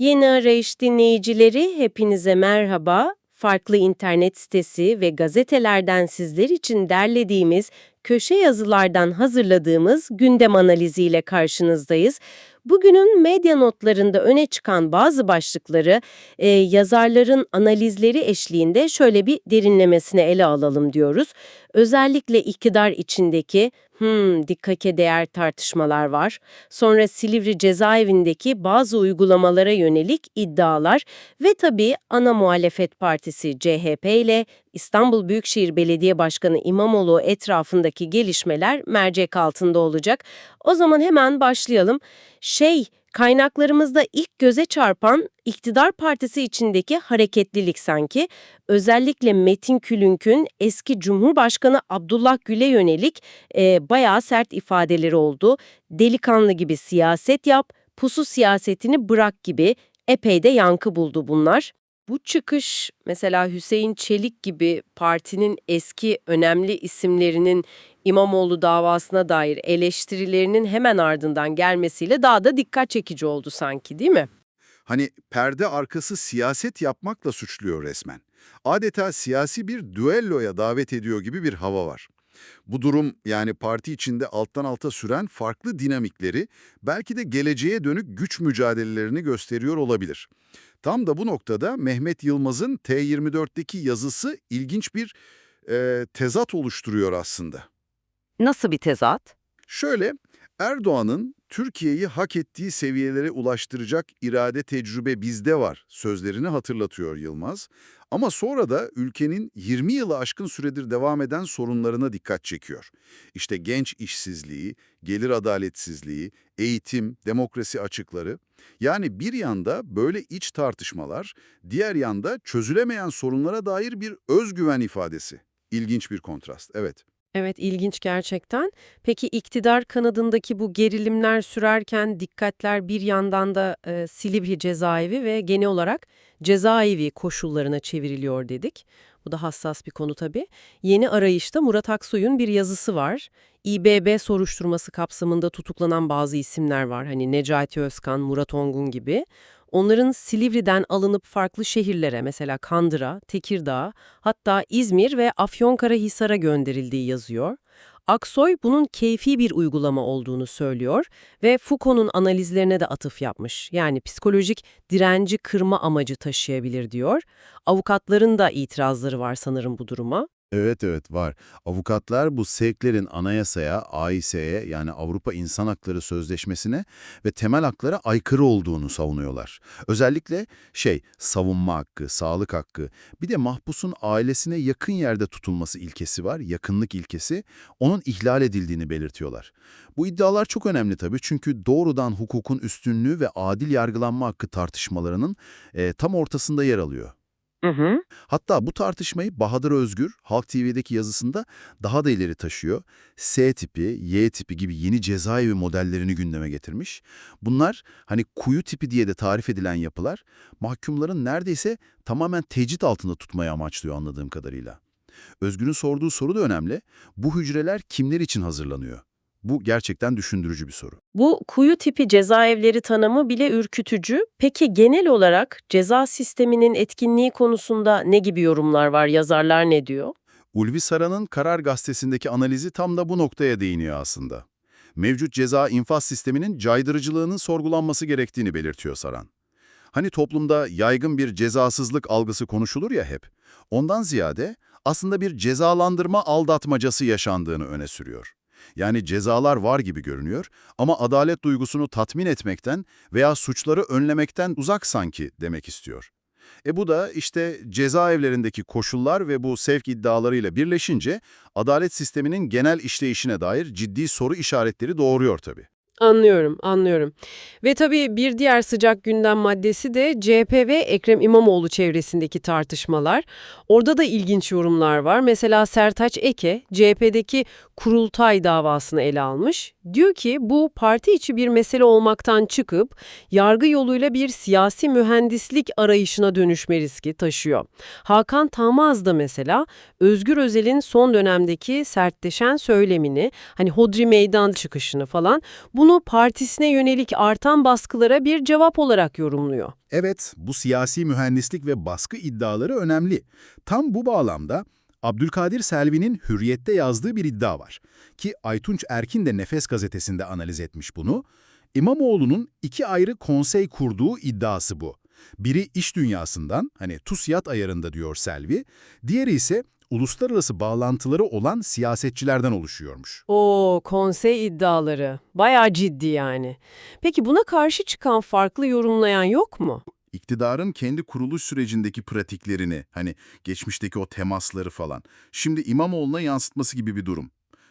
Yeni Arayış dinleyicileri hepinize merhaba. Farklı internet sitesi ve gazetelerden sizler için derlediğimiz köşe yazılardan hazırladığımız gündem analiziyle karşınızdayız. Bugünün medya notlarında öne çıkan bazı başlıkları e, yazarların analizleri eşliğinde şöyle bir derinlemesine ele alalım diyoruz. Özellikle iktidar içindeki hmm, dikkate değer tartışmalar var. Sonra Silivri cezaevindeki bazı uygulamalara yönelik iddialar ve tabii ana muhalefet partisi CHP ile İstanbul Büyükşehir Belediye Başkanı İmamoğlu etrafındaki gelişmeler mercek altında olacak. O zaman hemen başlayalım. Şey, kaynaklarımızda ilk göze çarpan iktidar partisi içindeki hareketlilik sanki. Özellikle Metin Külünk'ün eski Cumhurbaşkanı Abdullah Gül'e yönelik e, bayağı sert ifadeleri oldu. Delikanlı gibi siyaset yap, pusu siyasetini bırak gibi epey de yankı buldu bunlar. Bu çıkış mesela Hüseyin Çelik gibi partinin eski önemli isimlerinin İmamoğlu davasına dair eleştirilerinin hemen ardından gelmesiyle daha da dikkat çekici oldu sanki değil mi? Hani perde arkası siyaset yapmakla suçluyor resmen. Adeta siyasi bir düelloya davet ediyor gibi bir hava var. Bu durum yani parti içinde alttan alta süren farklı dinamikleri belki de geleceğe dönük güç mücadelelerini gösteriyor olabilir. Tam da bu noktada Mehmet Yılmaz'ın T24'teki yazısı ilginç bir e, tezat oluşturuyor aslında. Nasıl bir tezat? Şöyle, Erdoğan'ın Türkiye'yi hak ettiği seviyelere ulaştıracak irade tecrübe bizde var sözlerini hatırlatıyor Yılmaz. Ama sonra da ülkenin 20 yılı aşkın süredir devam eden sorunlarına dikkat çekiyor. İşte genç işsizliği, gelir adaletsizliği, eğitim, demokrasi açıkları. Yani bir yanda böyle iç tartışmalar, diğer yanda çözülemeyen sorunlara dair bir özgüven ifadesi. İlginç bir kontrast, evet. Evet, ilginç gerçekten. Peki iktidar kanadındaki bu gerilimler sürerken dikkatler bir yandan da e, Silivri cezaevi ve genel olarak cezaevi koşullarına çevriliyor dedik. Bu da hassas bir konu tabii. Yeni arayışta Murat Aksoy'un bir yazısı var. İBB soruşturması kapsamında tutuklanan bazı isimler var. Hani Necati Özkan, Murat Ongun gibi. Onların Silivri'den alınıp farklı şehirlere mesela Kandıra, Tekirdağ, hatta İzmir ve Afyonkarahisar'a gönderildiği yazıyor. Aksoy bunun keyfi bir uygulama olduğunu söylüyor ve Foucault'un analizlerine de atıf yapmış. Yani psikolojik direnci kırma amacı taşıyabilir diyor. Avukatların da itirazları var sanırım bu duruma. Evet evet var. Avukatlar bu sevklerin anayasaya, AİS'ye yani Avrupa İnsan Hakları Sözleşmesi'ne ve temel haklara aykırı olduğunu savunuyorlar. Özellikle şey, savunma hakkı, sağlık hakkı, bir de mahpusun ailesine yakın yerde tutulması ilkesi var, yakınlık ilkesi, onun ihlal edildiğini belirtiyorlar. Bu iddialar çok önemli tabii çünkü doğrudan hukukun üstünlüğü ve adil yargılanma hakkı tartışmalarının e, tam ortasında yer alıyor. Hı hı. Hatta bu tartışmayı Bahadır Özgür Halk TV'deki yazısında daha da ileri taşıyor. S tipi, Y tipi gibi yeni cezaevi modellerini gündeme getirmiş. Bunlar hani kuyu tipi diye de tarif edilen yapılar mahkumların neredeyse tamamen tecrit altında tutmayı amaçlıyor anladığım kadarıyla. Özgür'ün sorduğu soru da önemli. Bu hücreler kimler için hazırlanıyor? Bu gerçekten düşündürücü bir soru. Bu kuyu tipi cezaevleri tanımı bile ürkütücü. Peki genel olarak ceza sisteminin etkinliği konusunda ne gibi yorumlar var, yazarlar ne diyor? Ulvi Saran'ın Karar Gazetesi'ndeki analizi tam da bu noktaya değiniyor aslında. Mevcut ceza infaz sisteminin caydırıcılığının sorgulanması gerektiğini belirtiyor Saran. Hani toplumda yaygın bir cezasızlık algısı konuşulur ya hep. Ondan ziyade aslında bir cezalandırma aldatmacası yaşandığını öne sürüyor. Yani cezalar var gibi görünüyor ama adalet duygusunu tatmin etmekten veya suçları önlemekten uzak sanki demek istiyor. E bu da işte cezaevlerindeki koşullar ve bu sevk iddialarıyla birleşince adalet sisteminin genel işleyişine dair ciddi soru işaretleri doğuruyor tabii. Anlıyorum, anlıyorum. Ve tabii bir diğer sıcak gündem maddesi de CHP ve Ekrem İmamoğlu çevresindeki tartışmalar. Orada da ilginç yorumlar var. Mesela Sertaç Eke, CHP'deki kurultay davasını ele almış. Diyor ki bu parti içi bir mesele olmaktan çıkıp yargı yoluyla bir siyasi mühendislik arayışına dönüşme riski taşıyor. Hakan Tamaz da mesela Özgür Özel'in son dönemdeki sertleşen söylemini, hani hodri meydan çıkışını falan bunu bunu partisine yönelik artan baskılara bir cevap olarak yorumluyor. Evet, bu siyasi mühendislik ve baskı iddiaları önemli. Tam bu bağlamda Abdülkadir Selvi'nin Hürriyet'te yazdığı bir iddia var. Ki Aytunç Erkin de Nefes gazetesinde analiz etmiş bunu. İmamoğlu'nun iki ayrı konsey kurduğu iddiası bu. Biri iş dünyasından, hani TUSİAD ayarında diyor Selvi, diğeri ise uluslararası bağlantıları olan siyasetçilerden oluşuyormuş. O konsey iddiaları. Bayağı ciddi yani. Peki buna karşı çıkan farklı yorumlayan yok mu? İktidarın kendi kuruluş sürecindeki pratiklerini, hani geçmişteki o temasları falan, şimdi İmamoğlu'na yansıtması gibi bir durum.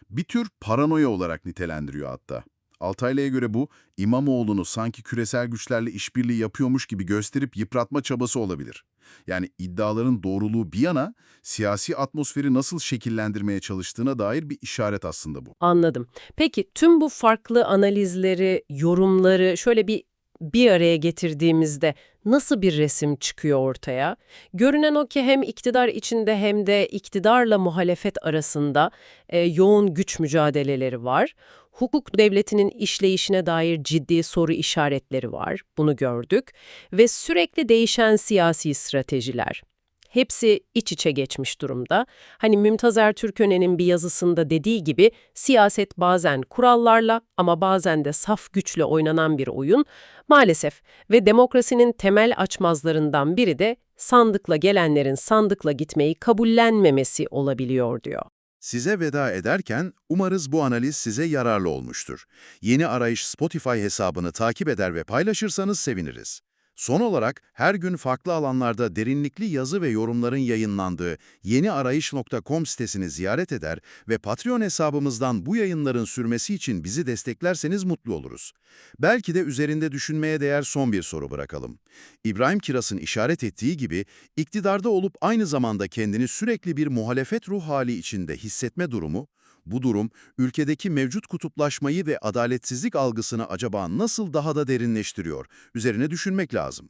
Bir tür paranoya olarak nitelendiriyor hatta. Altaylı'ya göre bu, İmamoğlu'nu sanki küresel güçlerle işbirliği yapıyormuş gibi gösterip yıpratma çabası olabilir. Yani iddiaların doğruluğu bir yana, siyasi atmosferi nasıl şekillendirmeye çalıştığına dair bir işaret aslında bu. Anladım. Peki tüm bu farklı analizleri, yorumları şöyle bir bir araya getirdiğimizde nasıl bir resim çıkıyor ortaya? Görünen o ki hem iktidar içinde hem de iktidarla muhalefet arasında e, yoğun güç mücadeleleri var. Hukuk devletinin işleyişine dair ciddi soru işaretleri var. Bunu gördük. Ve sürekli değişen siyasi stratejiler. Hepsi iç içe geçmiş durumda. Hani Mümtaz Ertürkönen'in bir yazısında dediği gibi siyaset bazen kurallarla ama bazen de saf güçle oynanan bir oyun maalesef ve demokrasinin temel açmazlarından biri de sandıkla gelenlerin sandıkla gitmeyi kabullenmemesi olabiliyor diyor. Size veda ederken umarız bu analiz size yararlı olmuştur. Yeni Arayış Spotify hesabını takip eder ve paylaşırsanız seviniriz. Son olarak her gün farklı alanlarda derinlikli yazı ve yorumların yayınlandığı yeniarayış.com sitesini ziyaret eder ve Patreon hesabımızdan bu yayınların sürmesi için bizi desteklerseniz mutlu oluruz. Belki de üzerinde düşünmeye değer son bir soru bırakalım. İbrahim Kiras'ın işaret ettiği gibi iktidarda olup aynı zamanda kendini sürekli bir muhalefet ruh hali içinde hissetme durumu, bu durum ülkedeki mevcut kutuplaşmayı ve adaletsizlik algısını acaba nasıl daha da derinleştiriyor? Üzerine düşünmek lazım.